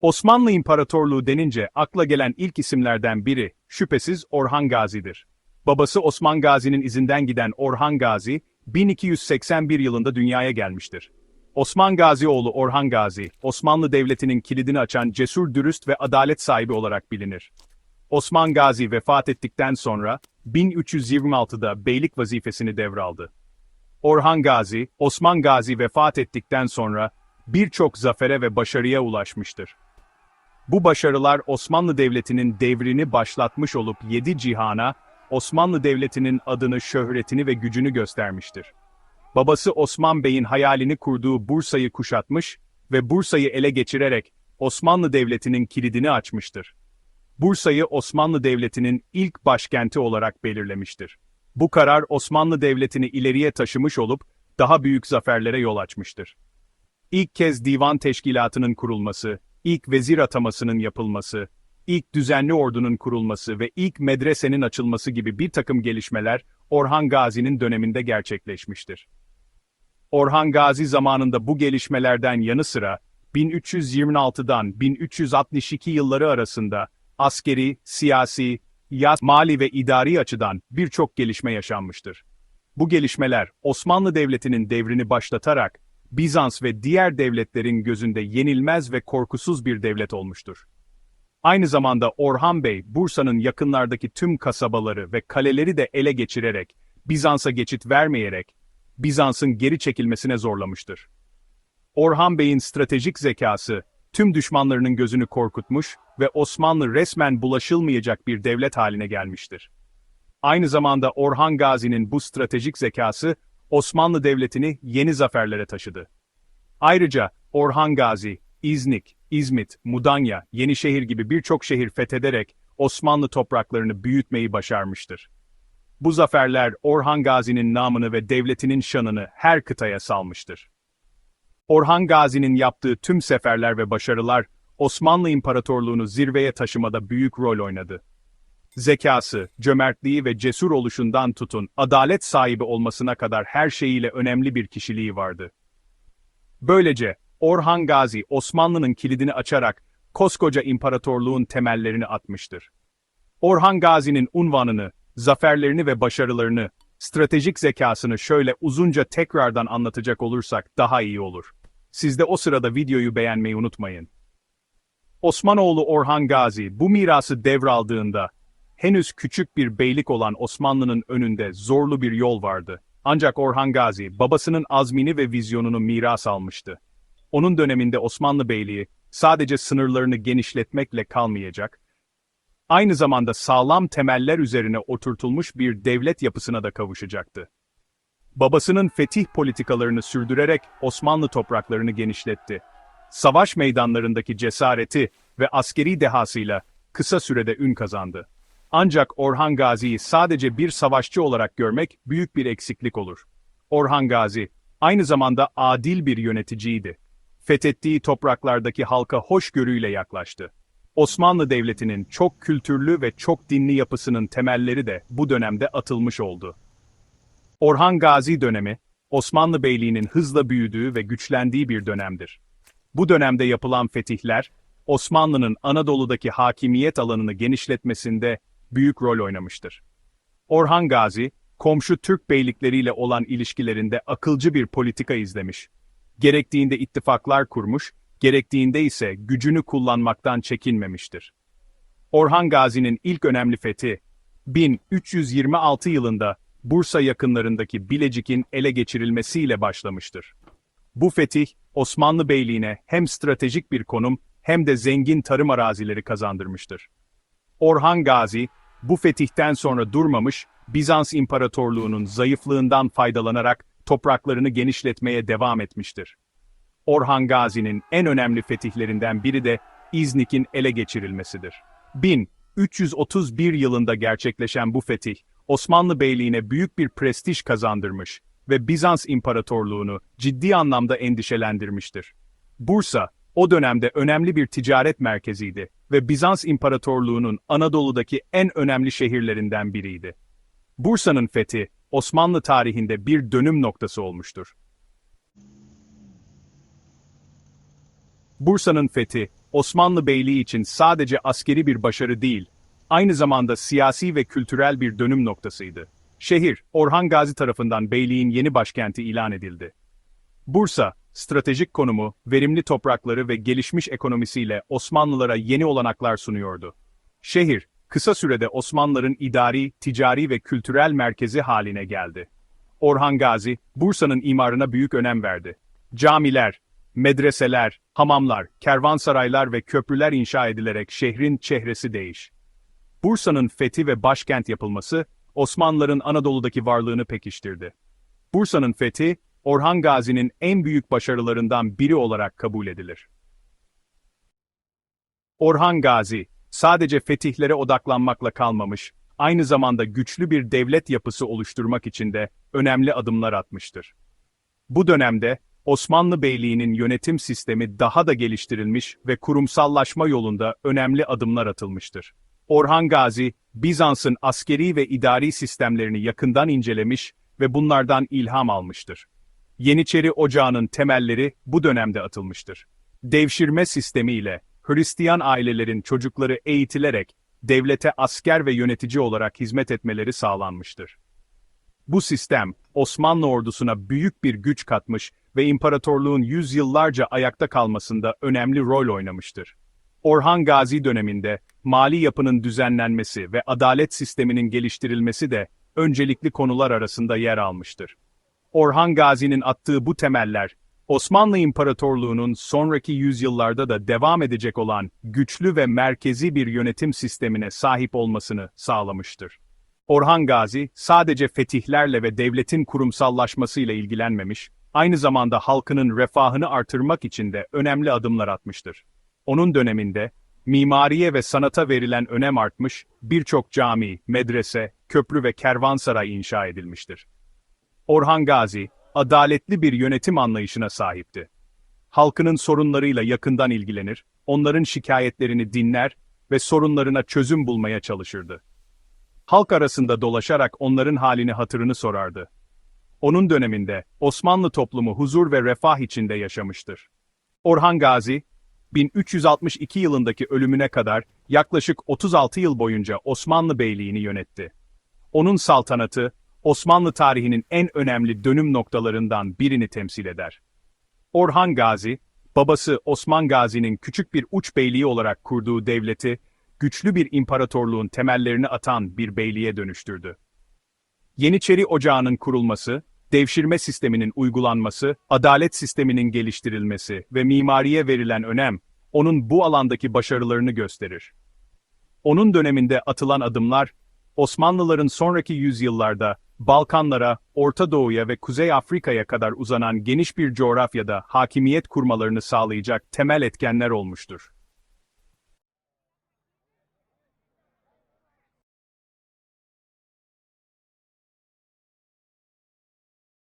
Osmanlı İmparatorluğu denince akla gelen ilk isimlerden biri, şüphesiz Orhan Gazi'dir. Babası Osman Gazi'nin izinden giden Orhan Gazi, 1281 yılında dünyaya gelmiştir. Osman Gazi oğlu Orhan Gazi, Osmanlı Devleti'nin kilidini açan cesur dürüst ve adalet sahibi olarak bilinir. Osman Gazi vefat ettikten sonra, 1326'da beylik vazifesini devraldı. Orhan Gazi, Osman Gazi vefat ettikten sonra, birçok zafere ve başarıya ulaşmıştır. Bu başarılar Osmanlı Devleti'nin devrini başlatmış olup yedi cihana, Osmanlı Devleti'nin adını, şöhretini ve gücünü göstermiştir. Babası Osman Bey'in hayalini kurduğu Bursa'yı kuşatmış ve Bursa'yı ele geçirerek Osmanlı Devleti'nin kilidini açmıştır. Bursa'yı Osmanlı Devleti'nin ilk başkenti olarak belirlemiştir. Bu karar Osmanlı Devleti'ni ileriye taşımış olup daha büyük zaferlere yol açmıştır. İlk kez divan teşkilatının kurulması, ilk vezir atamasının yapılması, ilk düzenli ordunun kurulması ve ilk medresenin açılması gibi bir takım gelişmeler Orhan Gazi'nin döneminde gerçekleşmiştir. Orhan Gazi zamanında bu gelişmelerden yanı sıra 1326'dan 1362 yılları arasında askeri, siyasi, yat, mali ve idari açıdan birçok gelişme yaşanmıştır. Bu gelişmeler Osmanlı Devleti'nin devrini başlatarak Bizans ve diğer devletlerin gözünde yenilmez ve korkusuz bir devlet olmuştur. Aynı zamanda Orhan Bey, Bursa'nın yakınlardaki tüm kasabaları ve kaleleri de ele geçirerek, Bizans'a geçit vermeyerek, Bizans'ın geri çekilmesine zorlamıştır. Orhan Bey'in stratejik zekası, tüm düşmanlarının gözünü korkutmuş ve Osmanlı resmen bulaşılmayacak bir devlet haline gelmiştir. Aynı zamanda Orhan Gazi'nin bu stratejik zekası, Osmanlı Devleti'ni yeni zaferlere taşıdı. Ayrıca Orhan Gazi, İznik, İzmit, Mudanya, Yenişehir gibi birçok şehir fethederek Osmanlı topraklarını büyütmeyi başarmıştır. Bu zaferler Orhan Gazi'nin namını ve devletinin şanını her kıtaya salmıştır. Orhan Gazi'nin yaptığı tüm seferler ve başarılar Osmanlı İmparatorluğunu zirveye taşımada büyük rol oynadı. Zekası, cömertliği ve cesur oluşundan tutun, adalet sahibi olmasına kadar her şeyiyle önemli bir kişiliği vardı. Böylece, Orhan Gazi, Osmanlı'nın kilidini açarak, koskoca imparatorluğun temellerini atmıştır. Orhan Gazi'nin unvanını, zaferlerini ve başarılarını, stratejik zekasını şöyle uzunca tekrardan anlatacak olursak daha iyi olur. Siz de o sırada videoyu beğenmeyi unutmayın. Osmanoğlu Orhan Gazi bu mirası devraldığında, henüz küçük bir beylik olan Osmanlı'nın önünde zorlu bir yol vardı. Ancak Orhan Gazi, babasının azmini ve vizyonunu miras almıştı. Onun döneminde Osmanlı Beyliği, sadece sınırlarını genişletmekle kalmayacak, aynı zamanda sağlam temeller üzerine oturtulmuş bir devlet yapısına da kavuşacaktı. Babasının fetih politikalarını sürdürerek Osmanlı topraklarını genişletti. Savaş meydanlarındaki cesareti ve askeri dehasıyla kısa sürede ün kazandı. Ancak Orhan Gazi'yi sadece bir savaşçı olarak görmek büyük bir eksiklik olur. Orhan Gazi, aynı zamanda adil bir yöneticiydi. Fethettiği topraklardaki halka hoşgörüyle yaklaştı. Osmanlı Devleti'nin çok kültürlü ve çok dinli yapısının temelleri de bu dönemde atılmış oldu. Orhan Gazi dönemi, Osmanlı Beyliği'nin hızla büyüdüğü ve güçlendiği bir dönemdir. Bu dönemde yapılan fetihler, Osmanlı'nın Anadolu'daki hakimiyet alanını genişletmesinde büyük rol oynamıştır. Orhan Gazi, komşu Türk beylikleriyle olan ilişkilerinde akılcı bir politika izlemiş. Gerektiğinde ittifaklar kurmuş, gerektiğinde ise gücünü kullanmaktan çekinmemiştir. Orhan Gazi'nin ilk önemli fethi, 1326 yılında Bursa yakınlarındaki Bilecik'in ele geçirilmesiyle başlamıştır. Bu fetih, Osmanlı Beyliğine hem stratejik bir konum hem de zengin tarım arazileri kazandırmıştır. Orhan Gazi, bu fetihten sonra durmamış, Bizans İmparatorluğu'nun zayıflığından faydalanarak topraklarını genişletmeye devam etmiştir. Orhan Gazi'nin en önemli fetihlerinden biri de İznik'in ele geçirilmesidir. 1331 yılında gerçekleşen bu fetih, Osmanlı Beyliğine büyük bir prestij kazandırmış ve Bizans İmparatorluğunu ciddi anlamda endişelendirmiştir. Bursa, o dönemde önemli bir ticaret merkeziydi ve Bizans İmparatorluğu'nun Anadolu'daki en önemli şehirlerinden biriydi. Bursa'nın fethi, Osmanlı tarihinde bir dönüm noktası olmuştur. Bursa'nın fethi, Osmanlı Beyliği için sadece askeri bir başarı değil, aynı zamanda siyasi ve kültürel bir dönüm noktasıydı. Şehir, Orhan Gazi tarafından beyliğin yeni başkenti ilan edildi. Bursa, stratejik konumu, verimli toprakları ve gelişmiş ekonomisiyle Osmanlılara yeni olanaklar sunuyordu. Şehir, kısa sürede Osmanlıların idari, ticari ve kültürel merkezi haline geldi. Orhan Gazi, Bursa'nın imarına büyük önem verdi. Camiler, medreseler, hamamlar, kervansaraylar ve köprüler inşa edilerek şehrin çehresi değiş. Bursa'nın fethi ve başkent yapılması, Osmanlıların Anadolu'daki varlığını pekiştirdi. Bursa'nın fethi, Orhan Gazi'nin en büyük başarılarından biri olarak kabul edilir. Orhan Gazi, sadece fetihlere odaklanmakla kalmamış, aynı zamanda güçlü bir devlet yapısı oluşturmak için de önemli adımlar atmıştır. Bu dönemde, Osmanlı Beyliği'nin yönetim sistemi daha da geliştirilmiş ve kurumsallaşma yolunda önemli adımlar atılmıştır. Orhan Gazi, Bizans'ın askeri ve idari sistemlerini yakından incelemiş ve bunlardan ilham almıştır. Yeniçeri Ocağı'nın temelleri bu dönemde atılmıştır. Devşirme sistemi ile Hristiyan ailelerin çocukları eğitilerek devlete asker ve yönetici olarak hizmet etmeleri sağlanmıştır. Bu sistem, Osmanlı ordusuna büyük bir güç katmış ve imparatorluğun yüzyıllarca ayakta kalmasında önemli rol oynamıştır. Orhan Gazi döneminde, mali yapının düzenlenmesi ve adalet sisteminin geliştirilmesi de öncelikli konular arasında yer almıştır. Orhan Gazi'nin attığı bu temeller, Osmanlı İmparatorluğu'nun sonraki yüzyıllarda da devam edecek olan güçlü ve merkezi bir yönetim sistemine sahip olmasını sağlamıştır. Orhan Gazi, sadece fetihlerle ve devletin kurumsallaşmasıyla ilgilenmemiş, aynı zamanda halkının refahını artırmak için de önemli adımlar atmıştır. Onun döneminde, mimariye ve sanata verilen önem artmış, birçok cami, medrese, köprü ve kervansaray inşa edilmiştir. Orhan Gazi, adaletli bir yönetim anlayışına sahipti. Halkının sorunlarıyla yakından ilgilenir, onların şikayetlerini dinler ve sorunlarına çözüm bulmaya çalışırdı. Halk arasında dolaşarak onların halini hatırını sorardı. Onun döneminde Osmanlı toplumu huzur ve refah içinde yaşamıştır. Orhan Gazi, 1362 yılındaki ölümüne kadar yaklaşık 36 yıl boyunca Osmanlı Beyliğini yönetti. Onun saltanatı, Osmanlı tarihinin en önemli dönüm noktalarından birini temsil eder. Orhan Gazi, babası Osman Gazi'nin küçük bir uç beyliği olarak kurduğu devleti, güçlü bir imparatorluğun temellerini atan bir beyliğe dönüştürdü. Yeniçeri Ocağı'nın kurulması, devşirme sisteminin uygulanması, adalet sisteminin geliştirilmesi ve mimariye verilen önem, onun bu alandaki başarılarını gösterir. Onun döneminde atılan adımlar, Osmanlıların sonraki yüzyıllarda Balkanlara, Orta Doğu'ya ve Kuzey Afrika'ya kadar uzanan geniş bir coğrafyada hakimiyet kurmalarını sağlayacak temel etkenler olmuştur.